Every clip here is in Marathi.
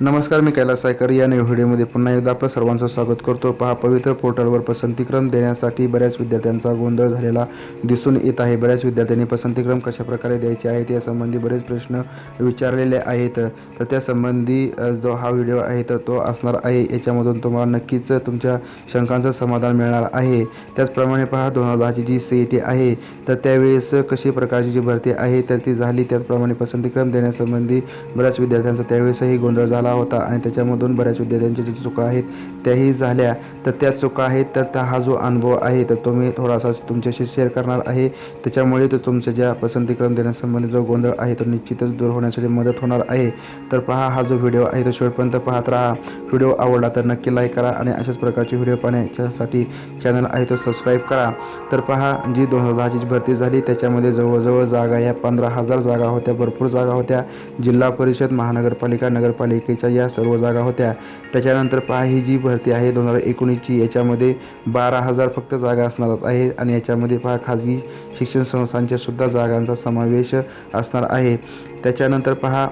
नमस्कार मी कैलास सायकर. या नवीन व्हिडिओमध्ये पुन्हा एकदा आपलं सर्वांचं स्वागत करतो. पहा पवित्र पोर्टलवर पसंतीक्रम देण्यासाठी बऱ्याच विद्यार्थ्यांचा गोंधळ झालेला दिसून येत आहे. बऱ्याच विद्यार्थ्यांनी पसंतीक्रम कशाप्रकारे द्यायचे आहेत यासंबंधी बरेच प्रश्न विचारलेले आहेत. तर त्यासंबंधी जो हा व्हिडिओ आहे तर तो असणार आहे. याच्यामधून तुम्हाला नक्कीच तुमच्या शंकांचं समाधान मिळणार आहे. त्याचप्रमाणे पहा दोन हजार दहाची जी सी ई टी आहे तर त्यावेळेस कशी प्रकारची जी भरती आहे तर ती झाली. त्याचप्रमाणे पसंतीक्रम देण्यासंबंधी बऱ्याच विद्यार्थ्यांचा त्यावेळेसही गोंधळ झाला होता आणि त्याच्यामधून बऱ्याच विद्यार्थ्यांच्या ज्या चुका आहेत त्याही झाल्या. तर त्या चुका आहेत तर त्या हा जो अनुभव आहे तर तो मी थोडासा तुमच्याशी शेअर करणार आहे. त्याच्यामुळे तो तुमच्या ज्या पसंतीक्रम देण्यासंबंधी जो गोंधळ आहे तो निश्चितच दूर होण्यासाठी मदत होणार आहे. तर पहा हा जो व्हिडिओ आहे तो शेवटपर्यंत पाहत राहा. व्हिडिओ आवडला तर नक्की लाईक करा आणि अशाच प्रकारचे व्हिडिओ पाहण्याच्यासाठी चॅनल आहे तो सबस्क्राईब करा. तर पहा जी दोन हजार दहाची भरती झाली त्याच्यामध्ये जवळजवळ जागा या पंधरा हजार जागा होत्या भरपूर जागा होत्या. जिल्हा परिषद महानगरपालिका नगरपालिके नगरपालिकेच्या या सर्व जागा होत्या. त्याच्यानंतर पहा ही जी भरती आहे दोन हजार एकोणीसची याच्यामध्ये बारा हजार फक्त जागा असणार आहे आणि याच्यामध्ये पहा खाजगी शिक्षण संस्थांच्या सुद्धा जागांचा समावेश असणार आहे. त्याच्यानंतर पहा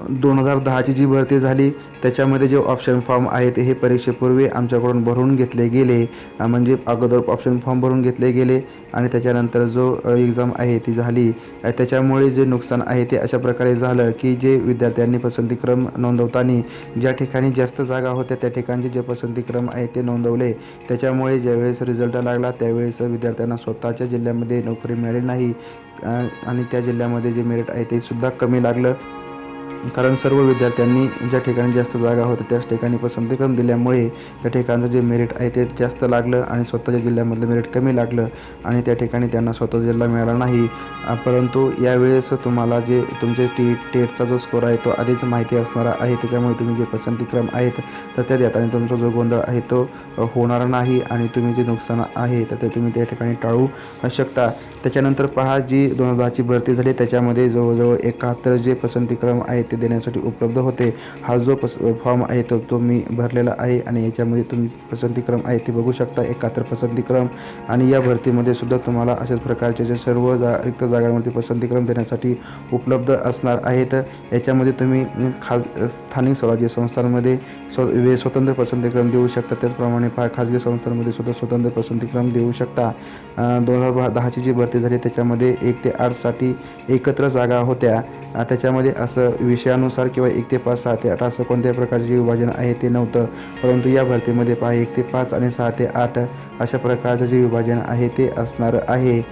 दोन हजार दहाची जी भरती झाली त्याच्यामध्ये जे ऑप्शन फॉर्म आहेत हे परीक्षेपूर्वी आमच्याकडून भरून घेतले गेले. म्हणजे अगोदर ऑप्शन फॉर्म भरून घेतले गेले आणि त्याच्यानंतर जो एक्झाम आहे ती झाली. त्याच्यामुळे जे नुकसान आहे ते अशा प्रकारे झालं की जे विद्यार्थ्यांनी पसंतीक्रम नोंदवताना ज्या ठिकाणी जास्त जागा होत्या त्या ठिकाणचे जे पसंतीक्रम आहे ते नोंदवले. त्याच्यामुळे ज्यावेळेस रिझल्ट लागला त्यावेळेस विद्यार्थ्यांना स्वतःच्या जिल्ह्यामध्ये नोकरी मिळाली नाही. आणि त्या जिल्ह्यामध्ये जे मेरिट आहे ते सुद्धा कमी लागलं. कारण सर्व विद्यार्थ्यांनी ज्या ठिकाणी जास्त जागा होत्या त्याच ठिकाणी पसंतीक्रम दिल्यामुळे त्या ठिकाणचं जे मेरिट आहे ते जास्त लागलं आणि स्वतःच्या जिल्ह्यामधलं मेरिट कमी लागलं आणि त्या ठिकाणी त्यांना स्वतः जिल्हा मिळाला नाही. परंतु यावेळेस तुम्हाला जे तुमचे टी टेटचा जो स्कोर आहे तो आधीच माहिती असणारा आहे त्याच्यामुळे तुम्ही जे पसंतीक्रम आहेत तर त्या देताना तुमचा जो गोंधळ आहे तो होणार नाही आणि तुम्ही जे नुकसान आहे तर ते तुम्ही त्या ठिकाणी टाळू शकता. त्याच्यानंतर पहा जी दोन हजारची भरती झाली त्याच्यामध्ये जवळजवळ एकाहत्तर जे पसंतीक्रम आहेत ते देण्यासाठी उपलब्ध होते. हा जो पस फॉर्म आहे तो तो मी भरलेला आहे आणि याच्यामध्ये तुम्ही पसंतीक्रम आहे ते बघू शकता. एकाहत्तर पसंतीक्रम आणि या भरतीमध्ये सुद्धा तुम्हाला अशाच प्रकारचे जे सर्व जा रिक्त जागांवरती पसंतीक्रम देण्यासाठी उपलब्ध असणार आहेत. याच्यामध्ये तुम्ही खास खाज स्थानिक स्वराज्य संस्थांमध्ये स्व वे स्वतंत्र पसंतीक्रम देऊ शकता. त्याचप्रमाणे पा खाजगी संस्थांमध्ये सुद्धा स्वतंत्र पसंतीक्रम देऊ शकता. दोन हजार दहाची जी भरती झाली त्याच्यामध्ये एक ते आठसाठी एकत्र जागा होत्या. त्याच्यामध्ये असं विषयानुसार किंवा एक ते पाच सहा ते आठ असं कोणत्याही प्रकारचे विभाजन आहे ते नव्हतं. परंतु या भरतीमध्ये पहा एक ते पाच आणि सहा ते आठ अशा प्रकारचं जे विभाजन आहे ते असणार आहे.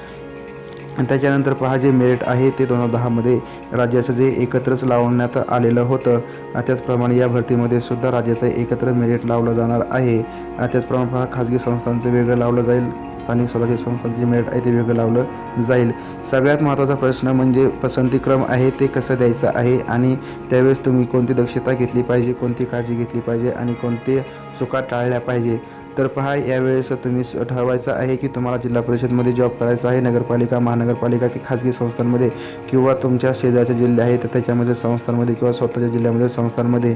आणि त्याच्यानंतर पहा जे मेरिट आहे ते दोन हजार दहामध्ये राज्याचं जे एकत्रच लावण्यात आलेलं होतं त्याचप्रमाणे या भरतीमध्ये सुद्धा राज्याचं एकत्र मेरिट लावलं जाणार आहे. त्याचप्रमाणे पहा खाजगी संस्थांचं वेगळं लावलं जाईल स्थानिक स्वराज्य संस्थांचं जे मेरिट आहे ते वेगळं लावलं जाईल. सगळ्यात महत्त्वाचा प्रश्न म्हणजे पसंतीक्रम आहे ते कसं द्यायचं आहे आणि त्यावेळेस तुम्ही कोणती दक्षता घेतली पाहिजे कोणती काळजी घेतली पाहिजे आणि कोणते चुका टाळल्या पाहिजे. तर पहा यावेळेस तुम्ही ठरवायचं आहे की तुम्हाला जिल्हा परिषदमध्ये जॉब करायचा आहे नगरपालिका महानगरपालिका की खाजगी संस्थांमध्ये किंवा तुमच्या शेजारच्या जिल्हे आहेत तर त्याच्यामध्ये संस्थांमध्ये किंवा स्वतःच्या जिल्ह्यामध्ये संस्थांमध्ये.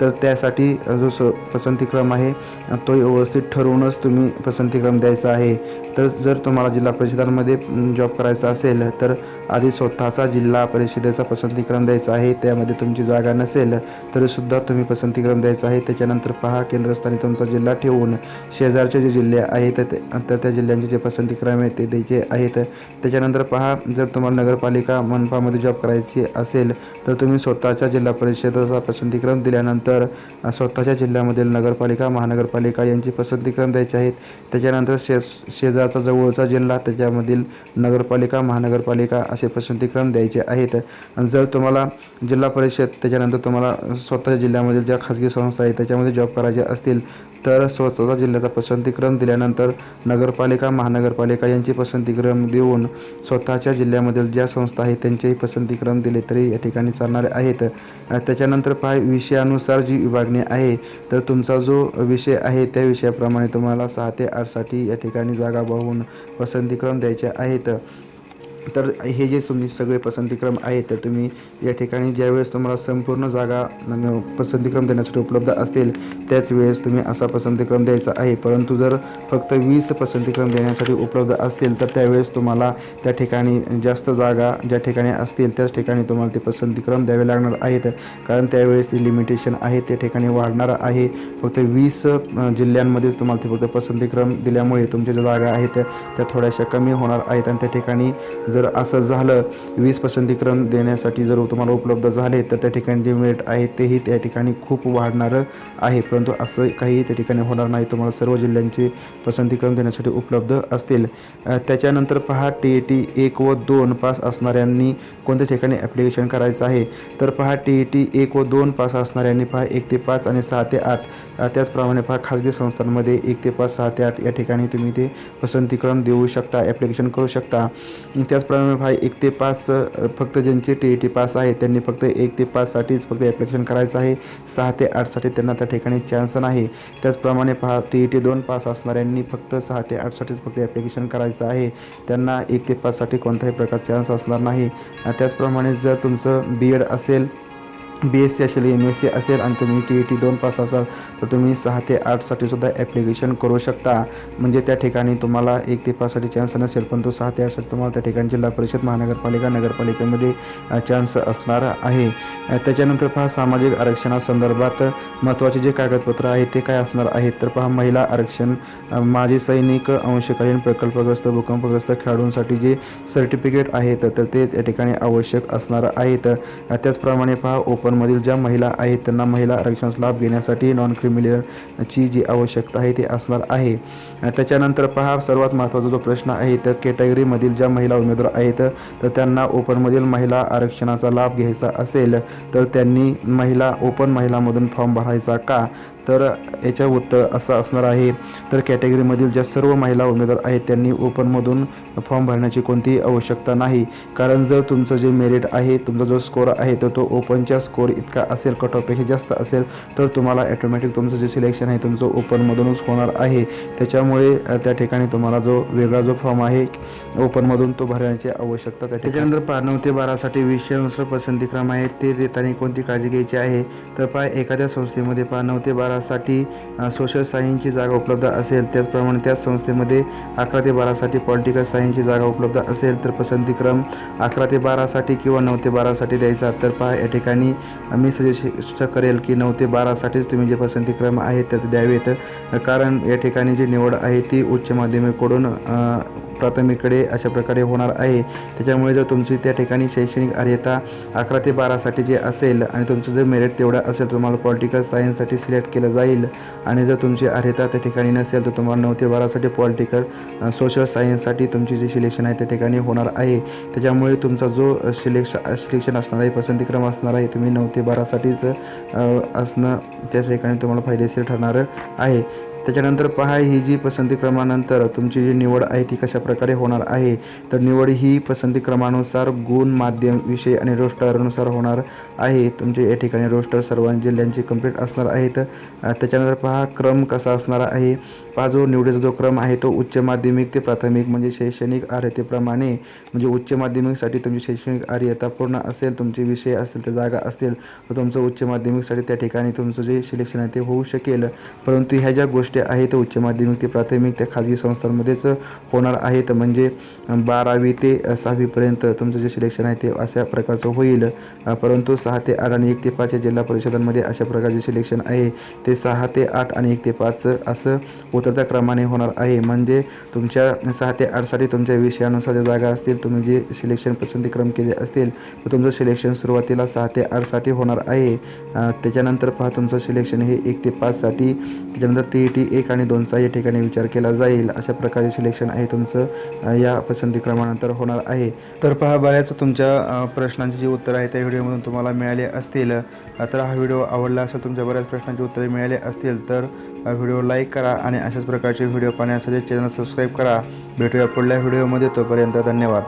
तर त्यासाठी जो स पसंतीक्रम आहे तो व्यवस्थित ठरवूनच तुम्ही पसंतीक्रम द्यायचा आहे. तर जर तुम्हाला जिल्हा परिषदांमध्ये जॉब करायचा असेल तर आधी स्वतःचा जिल्हा परिषदेचा पसंतीक्रम द्यायचा आहे त्यामध्ये तुमची जागा नसेल तरीसुद्धा तुम्ही पसंतीक्रम द्यायचा आहे. त्याच्यानंतर पहा केंद्रस्थानी तुमचा जिल्हा ठेवून शेजारचे जे जिल्हे आहेत तर त्या जिल्ह्यांचे जे पसंतीक्रम आहेत ते द्यायचे आहेत. त्याच्यानंतर पहा जर तुम्हाला नगरपालिका मनपामध्ये जॉब करायची असेल तर तुम्ही स्वतःच्या जिल्हा परिषदेचा पसंतीक्रम दिल्यानंतर स्वतःच्या जिल्ह्यामधील नगरपालिका महानगरपालिका यांची पसंतीक्रम द्यायचे आहेत. त्याच्यानंतर शे शेजारचा जवळचा जिल्हा त्याच्यामधील नगरपालिका महानगरपालिका असे पसंतीक्रम द्यायचे आहेत. जर तुम्हाला जिल्हा परिषद त्याच्यानंतर तुम्हाला स्वतःच्या जिल्ह्यामधील ज्या खाजगी संस्था आहेत त्याच्यामध्ये जॉब करायचे असतील तर स्वतःचा जिल्ह्याचा पसंतीक्रम दिल्यानंतर नगरपालिका महानगरपालिका यांची पसंतीक्रम देऊन स्वतःच्या जिल्ह्यामधील ज्या संस्था आहेत त्यांचेही पसंतीक्रम दिले तरी या ठिकाणी चालणारे आहेत. त्याच्यानंतर पाय विषयानुसार जी विभागणी आहे तर तुमचा जो विषय आहे त्या विषयाप्रमाणे तुम्हाला सहा ते आठसाठी या ठिकाणी जागा बघून पसंतीक्रम द्यायचे आहेत. तर हे जे तुम्ही सगळे पसंतीक्रम आहेत तर तुम्ही या ठिकाणी ज्यावेळेस तुम्हाला संपूर्ण जागा पसंतीक्रम देण्यासाठी उपलब्ध असतील त्याच वेळेस तुम्ही असा पसंतीक्रम द्यायचा आहे. परंतु जर फक्त वीस पसंतीक्रम देण्यासाठी उपलब्ध असतील तर त्यावेळेस तुम्हाला त्या ठिकाणी जास्त जागा ज्या ठिकाणी असतील त्याच ठिकाणी तुम्हाला ते पसंतीक्रम द्यावे लागणार आहेत. कारण त्यावेळेस ते लिमिटेशन आहे त्या ठिकाणी वाढणार आहे. फक्त वीस जिल्ह्यांमध्येच तुम्हाला ते फक्त पसंतीक्रम दिल्यामुळे तुमच्या ज्या जागा आहेत त्या थोड्याशा कमी होणार आहेत. आणि त्या ठिकाणी जर असं झालं वीस पसंतीक्रम देण्यासाठी जर तुम्हाला उपलब्ध झाले तर त्या ठिकाणी जे मेरिट आहे तेही त्या ठिकाणी खूप वाढणारं आहे. परंतु असं काही त्या ठिकाणी होणार नाही. तुम्हाला सर्व जिल्ह्यांचे करून देण्यासाठी उपलब्ध असतील. त्याच्यानंतर पहा टी ई टी एक व दोन पास असणाऱ्यांनी कोणत्या ठिकाणी ॲप्लिकेशन करायचं आहे? तर पहा टी ई टी एक व दोन पास असणाऱ्यांनी पहा एक ते पाच आणि सहा ते आठ. त्याचप्रमाणे पहा खाजगी संस्थांमध्ये एक ते पाच सहा ते आठ या ठिकाणी तुम्ही ते पसंतीक्रम देऊ शकता ॲप्लिकेशन करू शकता. त्याचप्रमाणे पहा एक ते पाच फक्त ज्यांचे टी ई टी पास आहे त्यांनी फक्त एक ते पाचसाठीच फक्त ॲप्लिकेशन करायचं आहे. सहा ते आठसाठी त्यांना त्या ठिकाणी चान्स नाही. त्याचप्रमाणे पहा टी ई टी दोन पास असणाऱ्यांनी फक्त सहा ते आठसाठीच फक्त ॲप्लिकेशन करायचं आहे. त्यांना एक ते पाचसाठी कोणताही प्रकार चान्स असणार नाही. त्याचप्रमाणे जर तुमचं बी एड असेल बी एस सी असेल एम एस सी असेल आणि तुम्ही टी ई टी दोन पास असाल तर तुम्ही सहा ते आठसाठी सुद्धा ॲप्लिकेशन करू शकता. म्हणजे त्या ठिकाणी तुम्हाला एक ते पाचसाठी चान्स नसेल पण तो सहा ते आठसाठी तुम्हाला त्या ठिकाणी जिल्हा परिषद महानगरपालिका नगरपालिकेमध्ये चान्स असणार आहे. त्याच्यानंतर पहा सामाजिक आरक्षणासंदर्भात महत्त्वाचे जे कागदपत्र आहेत ते काय असणार आहेत? तर पहा महिला आरक्षण माजी सैनिक अंशकालीन प्रकल्पग्रस्त भूकंपग्रस्त खेळाडूंसाठी जे सर्टिफिकेट आहेत तर ते त्या ठिकाणी आवश्यक असणार आहेत. त्याचप्रमाणे पहा ओपनमधील ज्या महिला आहेत त्यांना महिला आरक्षणाचा लाभ घेण्यासाठी नॉन क्रिमिनलची जी आवश्यकता आहे ती असणार आहे. त्याच्यानंतर पहा सर्वात महत्त्वाचा जो प्रश्न आहे तर कॅटेगरीमधील ज्या महिला उमेदवार आहेत तर त्यांना ओपनमधील महिला आरक्षणाचा लाभ घ्यायचा असेल तर त्यांनी महिला ओपन महिलामधून फॉर्म भरायचा का? तर याच्या उत्तर असं असणार आहे. तर कॅटेगरीमधील ज्या सर्व महिला उमेदवार आहेत त्यांनी ओपनमधून फॉर्म भरण्याची कोणतीही आवश्यकता नाही. कारण जर तुमचं जे मेरिट आहे तुमचा जो स्कोर आहे तर तो ओपनच्या स्कोर इतका असेल कट ऑफपेक्षा जास्त असेल तर तुम्हाला ॲटोमॅटिक तुमचं जे सिलेक्शन आहे तुमचं ओपनमधूनच होणार आहे. त्याच्यामुळे त्या ठिकाणी तुम्हाला जो वेगळा जो फॉर्म आहे ओपनमधून तो भरण्याची आवश्यकता त्या त्याच्यानंतर पाच नऊ ते बारासाठी विषयानुसार पसंतीक्रम आहे ते देताना कोणती काळजी घ्यायची आहे? तर पाय एखाद्या संस्थेमध्ये पाच नऊ ते बारासाठी सोशल सायन्सची जागा उपलब्ध असेल त्याचप्रमाणे त्याच संस्थेमध्ये अकरा ते बारासाठी पॉलिटिकल सायन्सची जागा उपलब्ध असेल तर पसंतीक्रम अकरा ते बारासाठी किंवा नऊ ते बारासाठी द्यायचा. तर पहा या ठिकाणी मी सजेस्ट करेल की नऊ ते बारासाठीच तुम्ही जे पसंतीक्रम आहेत तर ते द्यावेत. कारण या ठिकाणी जी निवड आहे ती उच्च माध्यमिकडून प्राथमिकडे अशा प्रकारे होणार आहे. त्याच्यामुळे जर तुमची त्या ठिकाणी शैक्षणिक अर्हता अकरा ते बारासाठी जे असेल आणि तुमचं जर मेरिट तेवढं असेल तुम्हाला पॉलिटिकल सायन्ससाठी सिलेक्ट केलं जाईल. आणि जर तुमची अर्हता त्या ठिकाणी नसेल तर तुम्हाला नऊ ते बारासाठी पॉलिटिकल सोशल सायन्ससाठी तुमची जी सिलेक्शन आहे त्या ठिकाणी होणार आहे. त्याच्यामुळे तुमचा जो सिलेक्श सिलेक्शन असणार आहे पसंतीक्रम असणार आहे तुम्ही नऊ ते बारासाठीच असणं त्या ठिकाणी तुम्हाला फायदेशीर ठरणार आहे. त्याच्यानंतर पहा ही जी पसंती क्रमानंतर तुमची जी निवड आहे ती कशा प्रकारे होणार आहे? तर निवड ही पसंती क्रमानुसार गुण माध्यम विषय आणि रोस्टरनुसार होणार आहे. तुमचे या ठिकाणी रोस्टर सर्व जिल्ह्यांची कंप्लीट असणार आहेत. त्याच्यानंतर पहा क्रम कसा असणार आहे? पहा जो निवडीचा जो क्रम आहे तो उच्च माध्यमिक ते प्राथमिक म्हणजे शैक्षणिक अर्हतेप्रमाणे म्हणजे उच्च माध्यमिकसाठी तुमची शैक्षणिक अर्हता पूर्ण असेल तुमचे विषय असतील त्या जागा असतील तर तुमचं उच्च माध्यमिकसाठी त्या ठिकाणी तुमचं जे सिलेक्शन आहे ते होऊ शकेल. परंतु ह्या ज्या गोष्टी आहेत उच्च माध्यमिक ते प्राथमिक त्या खाजगी संस्थांमध्येच होणार आहेत म्हणजे बारावी ते सहावीपर्यंत तुमचं जे सिलेक्शन आहे ते अशा प्रकारचं होईल. परंतु सहा ते आठ आणि एक ते पाच या जिल्हा परिषदांमध्ये अशा प्रकारचे सिलेक्शन आहे. ते सहा ते आठ आणि एक ते पाच असं उतरत्या क्रमाने होणार आहे. म्हणजे तुमच्या सहा ते आठसाठी तुमच्या विषयानुसार ज्या जागा असतील तुम्ही जे सिलेक्शन पसंतीक्रम केले असतील तर तुमचं सिलेक्शन सुरुवातीला सहा ते आठसाठी होणार आहे. त्याच्यानंतर पहा तुमचं सिलेक्शन हे एक ते पाचसाठी त्याच्यानंतर टी ई टी एक आणि दोनचा या ठिकाणी विचार केला जाईल. अशा प्रकारचे सिलेक्शन आहे तुमचं. या पसंती क्रमानंतर होणार आहे. तर पहा बऱ्याच तुमच्या प्रश्नांची जी उत्तरं आहेत त्या व्हिडिओमधून तुम्हाला मिळाले असतील. तर हा व्हिडिओ आवडला असेल तुमच्या बऱ्याच प्रश्नांची उत्तरे मिळाले असतील तर व्हिडिओ लाईक करा आणि अशाच प्रकारचे व्हिडिओ पाहण्यासाठी चॅनल सबस्क्राईब करा. भेटूया पुढल्या व्हिडिओमध्ये तोपर्यंत धन्यवाद.